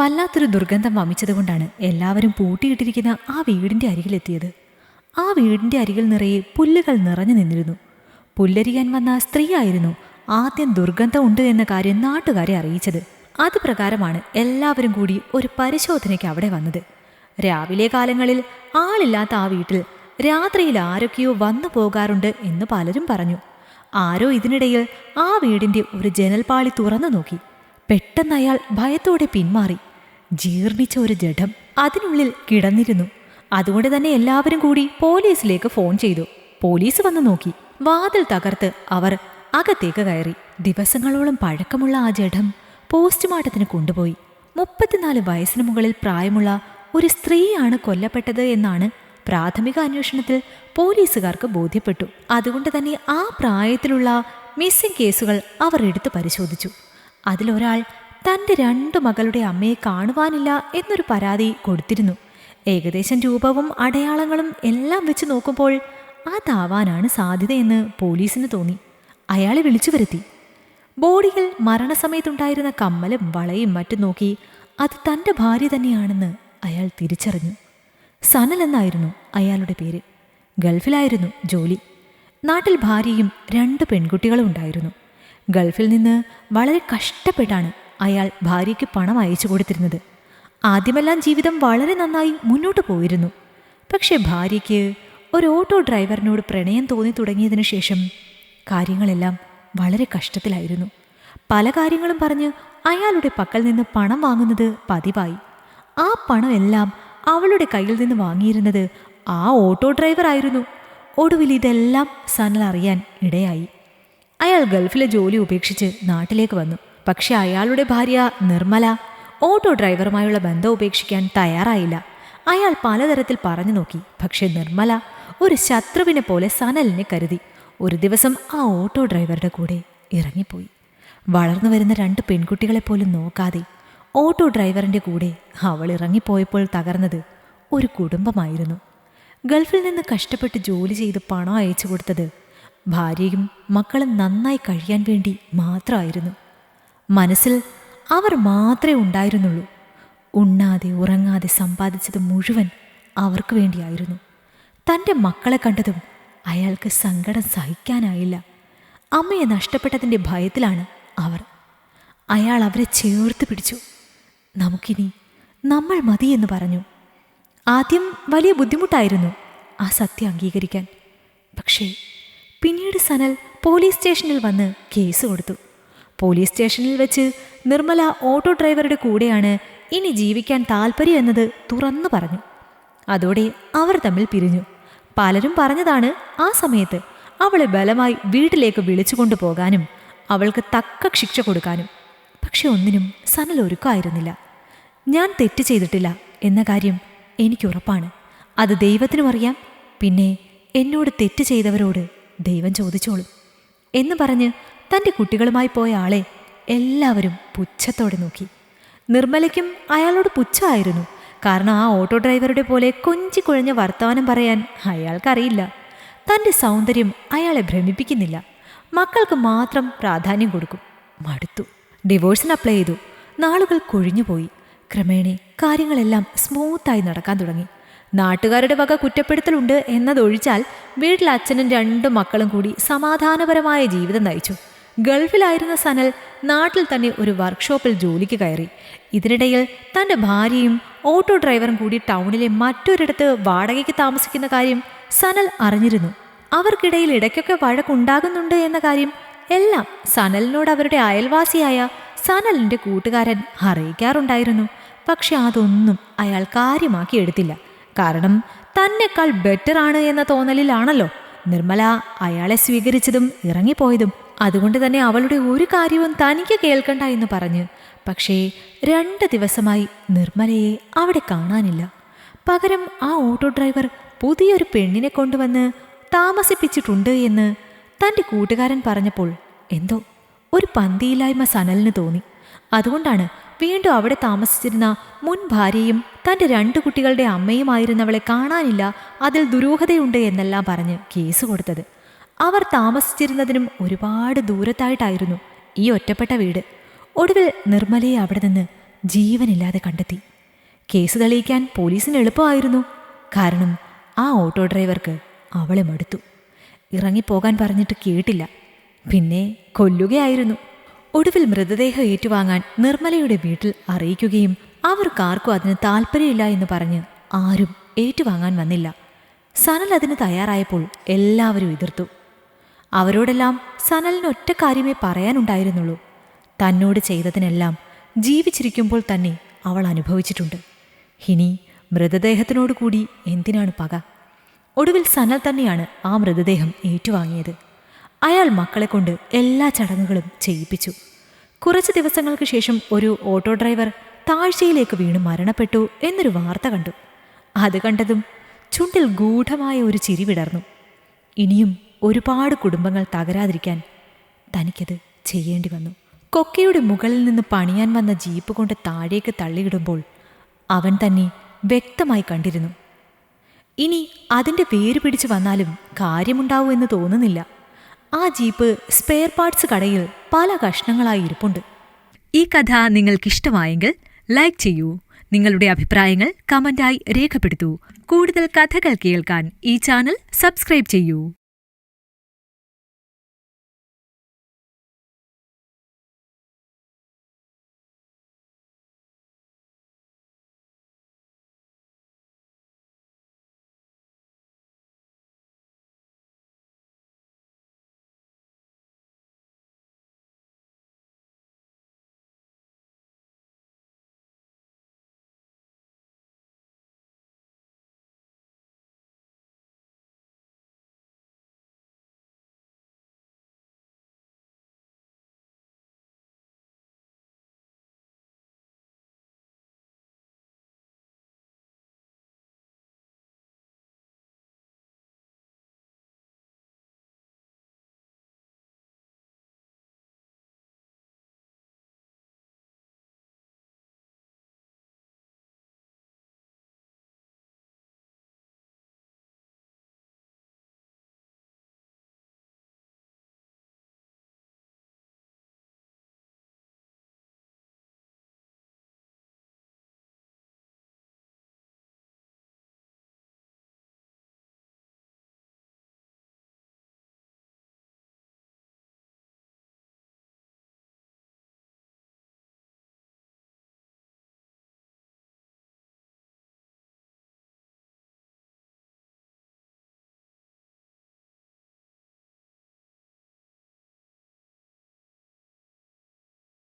വല്ലാത്തൊരു ദുർഗന്ധം വമിച്ചതുകൊണ്ടാണ് എല്ലാവരും പൂട്ടിയിട്ടിരിക്കുന്ന ആ വീടിന്റെ അരികിലെത്തിയത്. ആ വീടിന്റെ അരികിൽ നിറയെ പുല്ലുകൾ നിറഞ്ഞു നിന്നിരുന്നു. പുല്ലരിയാൻ വന്ന സ്ത്രീയായിരുന്നു ആദ്യം ദുർഗന്ധം ഉണ്ട് എന്ന കാര്യം നാട്ടുകാരെ അറിയിച്ചത്. അത് പ്രകാരമാണ് എല്ലാവരും കൂടി ഒരു പരിശോധനയ്ക്ക് അവിടെ വന്നത്. രാവിലെ കാലങ്ങളിൽ ആളില്ലാത്ത ആ വീട്ടിൽ രാത്രിയിൽ ആരൊക്കെയോ വന്നു പോകാറുണ്ട് എന്ന് പലരും പറഞ്ഞു. ആരോ ഇതിനിടയിൽ ആ വീടിന്റെ ഒരു ജനൽപാളി തുറന്നു നോക്കി. പെട്ടെന്ന് അയാൾ ഭയത്തോടെ പിന്മാറി. ജീർണിച്ച ഒരു ജഡം അതിനുള്ളിൽ കിടന്നിരുന്നു. അതുകൊണ്ട് തന്നെ എല്ലാവരും കൂടി പോലീസിലേക്ക് ഫോൺ ചെയ്തു. പോലീസ് വന്നു നോക്കി. വാതിൽ തകർത്ത് അവർ അകത്തേക്ക് കയറി. ദിവസങ്ങളോളം പഴക്കമുള്ള ആ ജഡം പോസ്റ്റ്മോർട്ടത്തിന് കൊണ്ടുപോയി. മുപ്പത്തിനാല് വയസ്സിന് മുകളിൽ പ്രായമുള്ള ഒരു സ്ത്രീയാണ് കൊല്ലപ്പെട്ടത് എന്നാണ് പ്രാഥമിക അന്വേഷണത്തിൽ പോലീസുകാർക്ക് ബോധ്യപ്പെട്ടു. അതുകൊണ്ട് തന്നെ ആ പ്രായത്തിലുള്ള മിസ്സിംഗ് കേസുകൾ അവർ എടുത്തു പരിശോധിച്ചു. അതിലൊരാൾ തന്റെ രണ്ടു മകളുടെ അമ്മയെ കാണുവാനില്ല എന്നൊരു പരാതി കൊടുത്തിരുന്നു. ഏകദേശം രൂപവും അടയാളങ്ങളും എല്ലാം വെച്ച് നോക്കുമ്പോൾ അതാവാനാണ് സാധ്യതയെന്ന് പോലീസിന് തോന്നി. അയാളെ വിളിച്ചു വരുത്തി. ബോഡിയിൽ മരണസമയത്തുണ്ടായിരുന്ന കമ്മലും വളയും മറ്റും നോക്കി അത് തന്റെ ഭാര്യ തന്നെയാണെന്ന് അയാൾ തിരിച്ചറിഞ്ഞു. സനൽ എന്നായിരുന്നു അയാളുടെ പേര്. ഗൾഫിലായിരുന്നു ജോലി. നാട്ടിൽ ഭാര്യയും രണ്ട് പെൺകുട്ടികളും ഉണ്ടായിരുന്നു. ഗൾഫിൽ നിന്ന് വളരെ കഷ്ടപ്പെട്ടാണ് അയാൾ ഭാര്യയ്ക്ക് പണം അയച്ചു കൊടുത്തിരുന്നത്. ആദ്യമെല്ലാം ജീവിതം വളരെ നന്നായി മുന്നോട്ട് പോയിരുന്നു. പക്ഷേ ഭാര്യയ്ക്ക് ഒരു ഓട്ടോ ഡ്രൈവറിനോട് പ്രണയം തോന്നി തുടങ്ങിയതിനു ശേഷം കാര്യങ്ങളെല്ലാം വളരെ കഷ്ടത്തിലായിരുന്നു. പല കാര്യങ്ങളും പറഞ്ഞ് അയാളുടെ പക്കൽ നിന്ന് പണം വാങ്ങുന്നത് പതിവായി. ആ പണമെല്ലാം അവളുടെ കയ്യിൽ നിന്ന് വാങ്ങിയിരുന്നത് ആ ഓട്ടോ ഡ്രൈവർ ആയിരുന്നു ഒടുവിൽ ഇതെല്ലാം സനൽ അറിയാൻ ഇടയായി. അയാൾ ഗൾഫിലെ ജോലി ഉപേക്ഷിച്ച് നാട്ടിലേക്ക് വന്നു. പക്ഷെ അയാളുടെ ഭാര്യ നിർമ്മല ഓട്ടോ ഡ്രൈവറുമായുള്ള ബന്ധം ഉപേക്ഷിക്കാൻ തയ്യാറായില്ല. അയാൾ പലതരത്തിൽ പറഞ്ഞു നോക്കി. പക്ഷെ നിർമ്മല ഒരു ശത്രുവിനെ പോലെ സനലിനെ കരുതി. ഒരു ദിവസം ആ ഓട്ടോ ഡ്രൈവറുടെ കൂടെ ഇറങ്ങിപ്പോയി. വളർന്നു വരുന്ന രണ്ട് പെൺകുട്ടികളെ പോലും നോക്കാതെ ഓട്ടോ ഡ്രൈവറിന്റെ കൂടെ അവൾ ഇറങ്ങിപ്പോയപ്പോൾ തകർന്നത് ഒരു കുടുംബമായിരുന്നു. ഗൾഫിൽ നിന്ന് കഷ്ടപ്പെട്ട് ജോലി ചെയ്ത് പണം അയച്ചു കൊടുത്തത് ഭാര്യയും മക്കളും നന്നായി കഴിയാൻ വേണ്ടി മാത്രമായിരുന്നു. മനസ്സിൽ അവർ മാത്രമേ ഉണ്ടായിരുന്നുള്ളൂ. ഉണ്ണാതെ ഉറങ്ങാതെ സമ്പാദിച്ചത് മുഴുവൻ അവർക്ക് വേണ്ടിയായിരുന്നു. തന്റെ മക്കളെ കണ്ടതും അയാൾക്ക് സങ്കടം സഹിക്കാനായില്ല. അമ്മയെ നഷ്ടപ്പെട്ടതിന്റെ ഭയത്തിലാണ് അവർ. അയാൾ അവരെ ചേർത്ത് പിടിച്ചു. നമുക്കിനി നമ്മൾ മതി എന്ന് പറഞ്ഞു. ആദ്യം വലിയ ബുദ്ധിമുട്ടായിരുന്നു ആ സത്യം അംഗീകരിക്കാൻ. പക്ഷേ പിന്നീട് സനൽ പോലീസ് സ്റ്റേഷനിൽ വന്ന് കേസ് കൊടുത്തു. പോലീസ് സ്റ്റേഷനിൽ വെച്ച് നിർമ്മല ഓട്ടോ ഡ്രൈവറുടെ കൂടെയാണ് ഇനി ജീവിക്കാൻ താല്പര്യം എന്നത് തുറന്നു പറഞ്ഞു. അതോടെ അവർ തമ്മിൽ പിരിഞ്ഞു. പലരും പറഞ്ഞതാണ് ആ സമയത്ത് അവളെ ബലമായി വീട്ടിലേക്ക് വിളിച്ചു കൊണ്ടുപോകാനും അവൾക്ക് തക്ക ശിക്ഷ കൊടുക്കാനും. പക്ഷെ ഒന്നിനും സനൽ ഒരുക്കമായിരുന്നില്ല ഞാൻ തെറ്റ് ചെയ്തിട്ടില്ല എന്ന കാര്യം എനിക്കുറപ്പാണ് അത് ദൈവത്തിനും അറിയാം. പിന്നെ എന്നോട് തെറ്റ് ചെയ്തവരോട് ദൈവം ചോദിച്ചോളും. എന്ന് പറഞ്ഞ് തന്റെ കുട്ടികളുമായി പോയ ആളെ എല്ലാവരും പുച്ഛത്തോടെ നോക്കി. നിർമ്മലയ്ക്കും അയാളോട് പുച്ഛമായിരുന്നു. കാരണം ആ ഓട്ടോ ഡ്രൈവറുടെ പോലെ കൊഞ്ചി കുഴഞ്ഞ വർത്തമാനം പറയാൻ അയാൾക്കറിയില്ല. തന്റെ സൗന്ദര്യം അയാളെ ഭ്രമിപ്പിക്കുന്നില്ല. മക്കൾക്ക് മാത്രം പ്രാധാന്യം കൊടുക്കും. മടുത്തു. ഡിവോഴ്സിന് അപ്ലൈ ചെയ്തു. നാളുകൾ കൊഴിഞ്ഞുപോയി. ക്രമേണ കാര്യങ്ങളെല്ലാം സ്മൂത്തായി നടക്കാൻ തുടങ്ങി. നാട്ടുകാരുടെ വക കുറ്റപ്പെടുത്തലുണ്ട് എന്നതൊഴിച്ചാൽ വീട്ടിൽ അച്ഛനും രണ്ടു മക്കളും കൂടി സമാധാനപരമായ ജീവിതം നയിച്ചു. ഗൾഫിലായിരുന്ന സനൽ നാട്ടിൽ തന്നെ ഒരു വർക്ക്ഷോപ്പിൽ ജോലിക്ക് കയറി. ഇതിനിടയിൽ തന്റെ ഭാര്യയും ഓട്ടോ ഡ്രൈവറും കൂടി ടൗണിലെ മറ്റൊരിടത്ത് വാടകയ്ക്ക് താമസിക്കുന്ന കാര്യം സനൽ അറിഞ്ഞിരുന്നു. അവർക്കിടയിൽ ഇടയ്ക്കൊക്കെ വഴക്കുണ്ടാകുന്നുണ്ട് എന്ന കാര്യം എല്ലാം സനലിനോട് അവരുടെ അയൽവാസിയായ സനലിന്റെ കൂട്ടുകാരൻ അറിയിക്കാറുണ്ടായിരുന്നു. പക്ഷെ അതൊന്നും അയാൾ കാര്യമാക്കി എടുത്തില്ല കാരണം തന്നെക്കാൾ ബെറ്റർ ആണ് എന്ന തോന്നലിലാണല്ലോ. നിർമ്മല അയാളെ സ്വീകരിച്ചതും ഇറങ്ങിപ്പോയതും. അതുകൊണ്ട് തന്നെ അവളുടെ ഒരു കാര്യവും തനിക്ക് കേൾക്കണ്ട എന്ന് പറഞ്ഞ്. പക്ഷേ രണ്ട് ദിവസമായി നിർമ്മലയെ അവിടെ കാണാനില്ല. പകരം ആ ഓട്ടോ ഡ്രൈവർ പുതിയൊരു പെണ്ണിനെ കൊണ്ടുവന്ന് താമസിപ്പിച്ചിട്ടുണ്ട് എന്ന് തന്റെ കൂട്ടുകാരൻ പറഞ്ഞപ്പോൾ എന്തോ ഒരു പന്തിയില്ലായ്മ സനലിന് തോന്നി. അതുകൊണ്ടാണ് വീണ്ടും അവിടെ താമസിച്ചിരുന്ന മുൻ ഭാര്യയും തന്റെ രണ്ടു കുട്ടികളുടെ അമ്മയുമായിരുന്നവളെ കാണാനില്ല അതിൽ ദുരൂഹതയുണ്ട് എന്നെല്ലാം പറഞ്ഞ് കേസ് കൊടുത്തത്. അവർ താമസിച്ചിരുന്നതിനും ഒരുപാട് ദൂരത്തായിട്ടായിരുന്നു ഈ ഒറ്റപ്പെട്ട വീട്. ഒടുവിൽ നിർമ്മലയെ അവിടെ നിന്ന് ജീവനില്ലാതെ കണ്ടെത്തി. കേസ് തെളിയിക്കാൻ പോലീസിന് എളുപ്പമായിരുന്നു. കാരണം ആ ഓട്ടോ ഡ്രൈവർക്ക് അവളെ മടുത്തു. ഇറങ്ങിപ്പോകാൻ പറഞ്ഞിട്ട് കേട്ടില്ല. പിന്നെ കൊല്ലുകയായിരുന്നു. ഒടുവിൽ മൃതദേഹം ഏറ്റുവാങ്ങാൻ നിർമ്മലയുടെ വീട്ടിൽ അറിയിക്കുകയും അവർക്കാർക്കും അതിന് താല്പര്യമില്ല എന്ന് പറഞ്ഞ് ആരും ഏറ്റുവാങ്ങാൻ വന്നില്ല. സനൽ അതിന് തയ്യാറായപ്പോൾ എല്ലാവരും എതിർത്തു. അവരോടെല്ലാം സനലിന് ഒറ്റ കാര്യമേ പറയാനുണ്ടായിരുന്നുള്ളൂ. തന്നോട് ചെയ്തതിനെല്ലാം ജീവിച്ചിരിക്കുമ്പോൾ തന്നെ അവൾ അനുഭവിച്ചിട്ടുണ്ട്. ഇനി മൃതദേഹത്തിനോട് കൂടി എന്തിനാണ് പക? ഒടുവിൽ സനൽ തന്നെയാണ് ആ മൃതദേഹം ഏറ്റുവാങ്ങിയത്. അയാൾ മക്കളെ കൊണ്ട് എല്ലാ ചടങ്ങുകളും ചെയ്യിപ്പിച്ചു. കുറച്ച് ദിവസങ്ങൾക്ക് ശേഷം ഒരു ഓട്ടോ ഡ്രൈവർ താഴ്ചയിലേക്ക് വീണ് മരണപ്പെട്ടു എന്നൊരു വാർത്ത കണ്ടു. അത് കണ്ടതും ചുണ്ടിൽ ഗൂഢമായ ഒരു ചിരി വിടർന്നു. ഇനിയും ഒരുപാട് കുടുംബങ്ങൾ തകരാതിരിക്കാൻ തനിക്കത് ചെയ്യേണ്ടി വന്നു. കൊക്കയുടെ മുകളിൽ നിന്ന് പണിയാൻ വന്ന ജീപ്പ് കൊണ്ട് താഴേക്ക് തള്ളിയിടുമ്പോൾ അവൻ തന്നെ വ്യക്തമായി കണ്ടിരുന്നു. ഇനി അതിന്റെ പേര് പിടിച്ചു വന്നാലും കാര്യമുണ്ടാവൂ എന്ന് തോന്നുന്നില്ല. ആ ജീപ്പ് സ്പെയർ പാർട്സ് കടയിൽ പല കഷ്ണങ്ങളായി ഇരിപ്പുണ്ട്. ഈ കഥ നിങ്ങൾക്കിഷ്ടമായെങ്കിൽ ലൈക്ക് ചെയ്യൂ. നിങ്ങളുടെ അഭിപ്രായങ്ങൾ കമന്റായി രേഖപ്പെടുത്തൂ. കൂടുതൽ കഥകൾ കേൾക്കാൻ ഈ ചാനൽ സബ്സ്ക്രൈബ് ചെയ്യൂ.